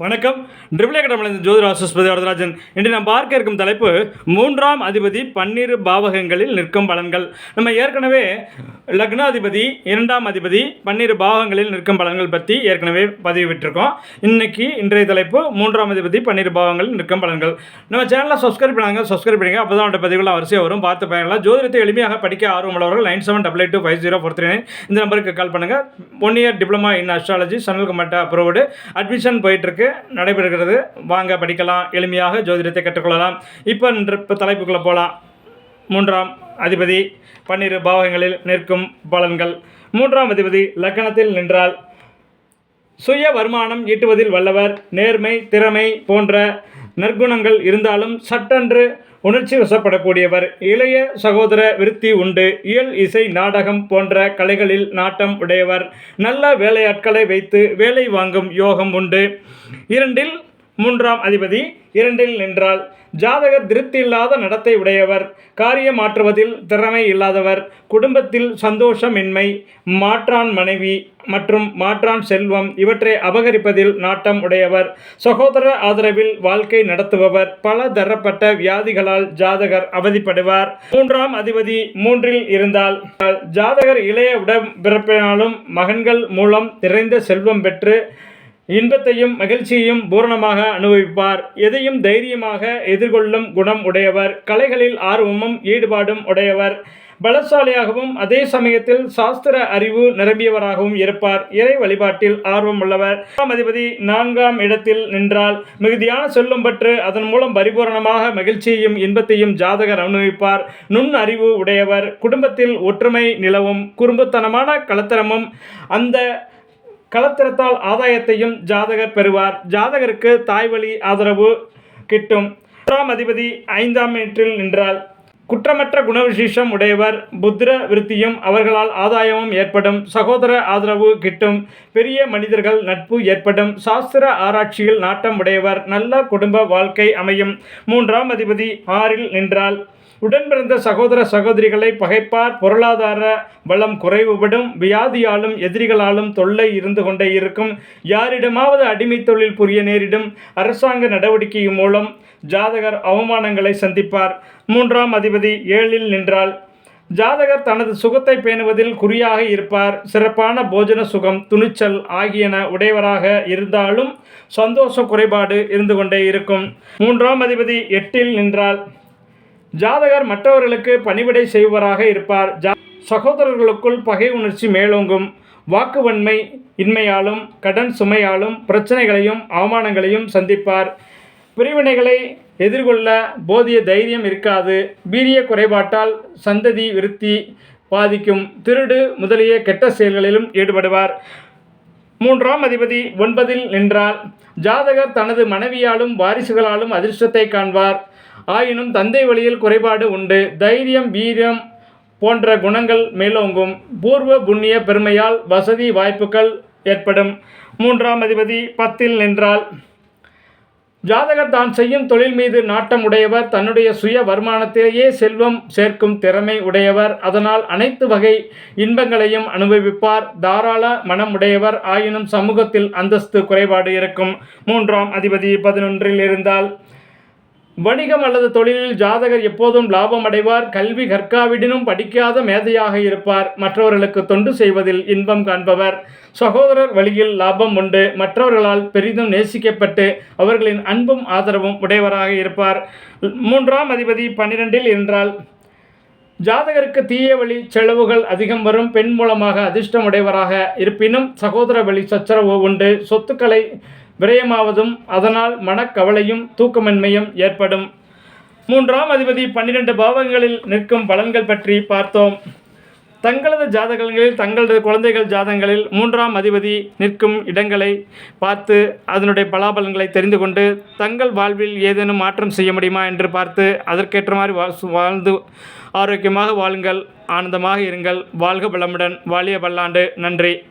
வணக்கம். ட்ரிபிளே கடமலை ஜோதிர ஆசுஸ்பதி வரதராஜன். இன்று நாம் பார்க்க இருக்கும் தலைப்பு மூன்றாம் அதிபதி பன்னிரு பாவகங்களில் நிற்கும் பலன்கள். நம்ம ஏற்கனவே லக்னாதிபதி இரண்டாம் அதிபதி பன்னிரு பாகங்களில் நிற்கும் பலன்கள் பற்றி ஏற்கனவே பதிவிட்டிருக்கோம். இன்னைக்கு இன்றைய தலைப்பு மூன்றாம் அதிபதி பன்னிரு பாவங்களில் நிற்கும் பலன்கள். நம்ம சேனலில் சப்ஸ்கிரைப் பண்ணாங்க சப்ஸ்கிரைப் பண்ணுங்க அப்போ தான் பதிவுகள் வரிசையாக வரும். பார்த்து பயனலாம் ஜோதிடத்தை எளிமையாக படிக்க ஆர்வம் உள்ளவர்கள் nine seven double eight two five zero four three nine இந்த நம்பருக்கு கால் பண்ணுங்கள் one year diploma in astrology Sanal கமெண்ட் அப்ரோடு அட்மிஷன் போயிட்டுருக்கு. நடைபெறுகிறது. வாங்க படிக்கலாம். எளிமையாக ஜோதிடத்தை கற்றுக்கொள்ளலாம். இப்போ இப்போ தலைப்புக்குள்ளே போகலாம் மூன்றாம் அதிபதி பன்னிரு பாவகங்களில் நிற்கும் பலன்கள். மூன்றாம் அதிபதி லக்கணத்தில் நின்றால் சுய வருமானம் ஈட்டுவதில் வல்லவர் நேர்மை திறமை போன்ற நற்குணங்கள் இருந்தாலும் சட்டென்று உணர்ச்சி வசப்படக்கூடியவர். இளைய சகோதர விருத்தி உண்டு. இயல் இசை நாடகம் போன்ற கலைகளில் நாட்டம் உடையவர். நல்ல வேலையாட்களை வைத்து வேலை வாங்கும் யோகம் உண்டு. இரண்டில் மூன்றாம் அதிபதி இரண்டில் நின்றால். ஜாதகர் திருப்தி இல்லாத நடத்தை உடையவர். காரியம் மாற்றுவதில் திறமை இல்லாதவர். குடும்பத்தில் சந்தோஷமின்மை. மாற்றான் மனைவி மற்றும் மாற்றான் செல்வம் இவற்றை அபகரிப்பதில் நாட்டம் உடையவர். சகோதர ஆதரவில் வாழ்க்கை நடத்துபவர். பல தரப்பட்ட வியாதிகளால் ஜாதகர் அவதிப்படுவார். மூன்றாம் அதிபதி மூன்றில் இருந்தால் ஜாதகர் இளைய உடம்பிறப்பினாலும் மகன்கள் மூலம் நிறைந்த செல்வம் பெற்று இன்பத்தையும் மகிழ்ச்சியையும் பூரணமாக அனுபவிப்பார். எதையும் தைரியமாக எதிர்கொள்ளும் குணம் உடையவர். கலைகளில் ஆர்வமும் ஈடுபாடும் உடையவர். பலசாலியாகவும் அதே சமயத்தில் சாஸ்திர அறிவு நிரம்பியவராகவும் இருப்பார். இறை வழிபாட்டில் ஆர்வம் உள்ளவர். நான்காம் அதிபதி நான்காம் இடத்தில் நின்றால் மிகுதியான சொல்லும் பற்று அதன் மூலம் பரிபூரணமாக மகிழ்ச்சியையும் இன்பத்தையும் ஜாதகர் அனுபவிப்பார். நுண் அறிவு உடையவர். குடும்பத்தில் ஒற்றுமை நிலவும். குறும்புத்தனமான கலத்தரமும் அந்த களத்திரத்தால் ஆதாயத்தையும் ஜாதகர் பெறுவார். ஜாதகருக்கு தாய்வழி ஆதரவு கிட்டும். மூன்றாம் அதிபதி ஐந்தாம் வீட்டில் நின்றால் குற்றமற்ற குணவிசேஷம் உடையவர் புத்திர விருத்தியும் அவர்களால் ஆதாயமும் ஏற்படும். சகோதர ஆதரவு கிட்டும். பெரிய மனிதர்கள் நட்பு ஏற்படும். சாஸ்திர ஆராய்ச்சியில் நாட்டம் உடையவர் நல்ல குடும்ப வாழ்க்கை அமையும். மூன்றாம் அதிபதி ஆறில் நின்றால் உடன் பிறந்த சகோதர சகோதரிகளை பகைப்பார். பொருளாதார வளம் குறைவுபடும். வியாதியாலும் எதிரிகளாலும் தொல்லை இருந்து கொண்டே இருக்கும். யாரிடமாவது அடிமை தொழில் புரிய நேரிடும். அரசாங்க நடவடிக்கை மூலம் ஜாதகர் அவமானங்களை சந்திப்பார். மூன்றாம் அதிபதி ஏழில் நின்றால் ஜாதகர் தனது சுகத்தை பேணுவதில் குறியாக இருப்பார். சிறப்பான போஜன சுகம் துணிச்சல் ஆகியன உடையவராக இருந்தாலும் சந்தோஷ குறைபாடு இருந்து கொண்டே இருக்கும். மூன்றாம் அதிபதி எட்டில் நின்றால் ஜாதகர் மற்றவர்களுக்கு பணிவிடை செய்பவராக இருப்பார். ஜா சகோதரர்களுக்குள் பகை உணர்ச்சி மேலோங்கும். வாக்குவன்மை இன்மையாலும் கடன் சுமையாலும் பிரச்சனைகளையும் அவமானங்களையும் சந்திப்பார். பிரிவினைகளை எதிர்கொள்ள போதிய தைரியம் இருக்காது. வீரிய குறைபாட்டால் சந்ததி விருத்தி பாதிக்கும். திருடு முதலிய கெட்ட செயல்களிலும் ஈடுபடுவார். மூன்றாம் அதிபதி ஒன்பதில் நின்றால் ஜாதகர் தனது மனைவியாலும் வாரிசுகளாலும் அதிர்ஷ்டத்தை காண்பார். ஆயினும் தந்தை வழியில் குறைபாடு உண்டு. தைரியம் வீரியம் போன்ற குணங்கள் மேலோங்கும். பூர்வ புண்ணிய பெருமையால் வசதி வாய்ப்புகள் ஏற்படும். மூன்றாம் அதிபதி பத்தில் நின்றால் ஜாதகர் தான் செய்யும் தொழில் மீது நாட்டம் உடையவர். தன்னுடைய சுய வருமானத்திலேயே செல்வம் சேர்க்கும் திறமை உடையவர். அதனால் அனைத்து வகை இன்பங்களையும் அனுபவிப்பார். தாராள மனம் உடையவர். ஆயினும் சமூகத்தில் அந்தஸ்து குறைபாடு இருக்கும். மூன்றாம் அதிபதி பதினொன்றில் இருந்தால் வணிகம் அல்லது தொழிலில் ஜாதகர் எப்போதும் லாபம் அடைவார் கல்வி கற்காவிடனும் படிக்காத மேதையாக இருப்பார். மற்றவர்களுக்கு தொண்டு செய்வதில் இன்பம் காண்பவர். சகோதரர் வழியில் லாபம் உண்டு. மற்றவர்களால் பெரிதும் நேசிக்கப்பட்டு அவர்களின் அன்பும் ஆதரவும் உடையவராக இருப்பார். மூன்றாம் அதிபதி பன்னிரெண்டில் என்றால் ஜாதகருக்கு தீய வழி செலவுகள் அதிகம் வரும். பெண் மூலமாக அதிர்ஷ்டம் உடையவராக இருப்பினும் சகோதர வழி சச்சரவு உண்டு. சொத்துக்களை விரயமாவதும் அதனால் மனக்கவலையும் தூக்கமின்மையும் ஏற்படும். மூன்றாம் அதிபதி பன்னிரண்டு பாவங்களில் நிற்கும் பலன்கள் பற்றி பார்த்தோம். தங்களது ஜாதகங்களில் தங்களது குழந்தைகள் ஜாதகங்களில் மூன்றாம் அதிபதி நிற்கும் இடங்களை பார்த்து அதனுடைய பலாபலன்களை தெரிந்து கொண்டு தங்கள் வாழ்வில் ஏதேனும் மாற்றம் செய்ய முடியுமா என்று பார்த்து அதற்கேற்ற மாதிரி வா- வாழ்ந்து ஆரோக்கியமாக வாழுங்கள் ஆனந்தமாக இருங்கள். வாழ்க பலமுடன் வாழிய பல்லாண்டு நன்றி.